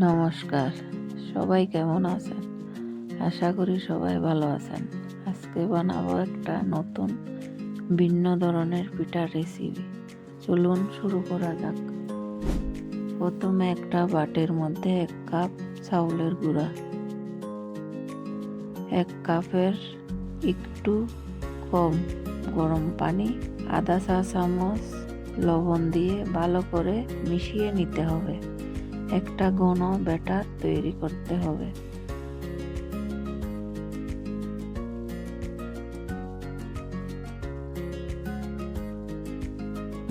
নমস্কার। সবাই কেমন আছেন? আশা করি সবাই ভালো আছেন। আজকে বানাবো একটা নতুন ভিন্ন ধরনের পিঠার রেসিপি চলুন শুরু করা যাক। প্রথমে একটা বাটির মধ্যে এক কাপ চাউলের গুঁড়া। এক কাপের একটু কম গরম পানি, আধা চা চামচ লবণ দিয়ে ভালো করে মিশিয়ে নিতে হবে। একটা ঘন ব্যাটার তৈরি করতে হবে।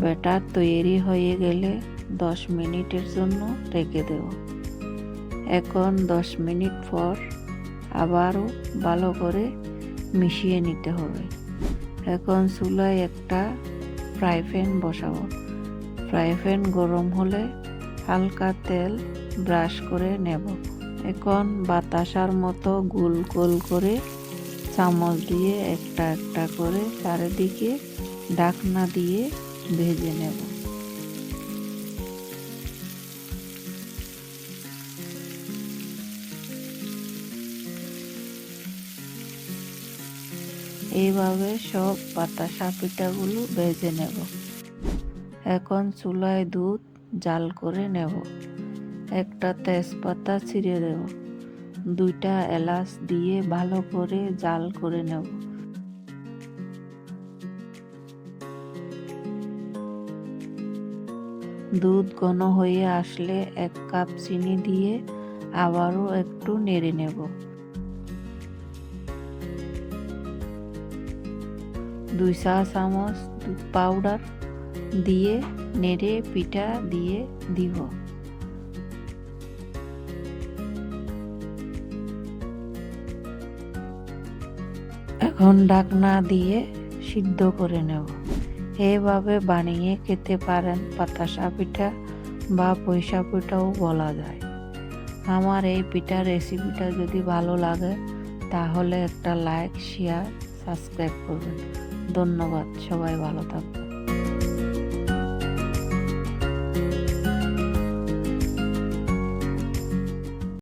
ব্যাটার তৈরি হয়ে গেলে দশ মিনিটের জন্য রেখে দেব। এখন দশ মিনিট পর আবারও ভালো করে মিশিয়ে নিতে হবে। এখন চুলায় একটা ফ্রাই প্যান বসাবো। ফ্রাই প্যান গরম হলে হালকা তেল ব্রাশ করে নেব। এখন বাতাসার মতো গোল গোল করে চামচ দিয়ে একটা একটা করে চারিদিকে ঢাকনা দিয়ে ভেজে নেব। এইভাবে সব বাতাসা পিঠাগুলো ভেজে নেব। এখন চুলায় দুধ জাল করে নেব। একটা তেজপাতা ছিঁড়ে দেব। দুইটা এলাচ দিয়ে ভালো করে জাল করে নেব। দুধ ঘন হয়ে আসলে এক কাপ চিনি দিয়ে আবারও একটু নেড়ে নেব। দুই চা চামচ দুধ পাউডার দিয়ে নেড়ে পিঠা দিয়ে দিব। এখন ডাকনা দিয়ে সিদ্ধ করে নেব। এভাবে বানিয়ে খেতে পারেন পাতাসা পিঠা বা পয়সা পিঠাও বলা যায়। আমার এই পিঠা রেসিপিটা যদি ভালো লাগে তাহলে একটা লাইক, শেয়ার, সাবস্ক্রাইব করবেন। ধন্যবাদ, সবাই ভালো থাকবেন।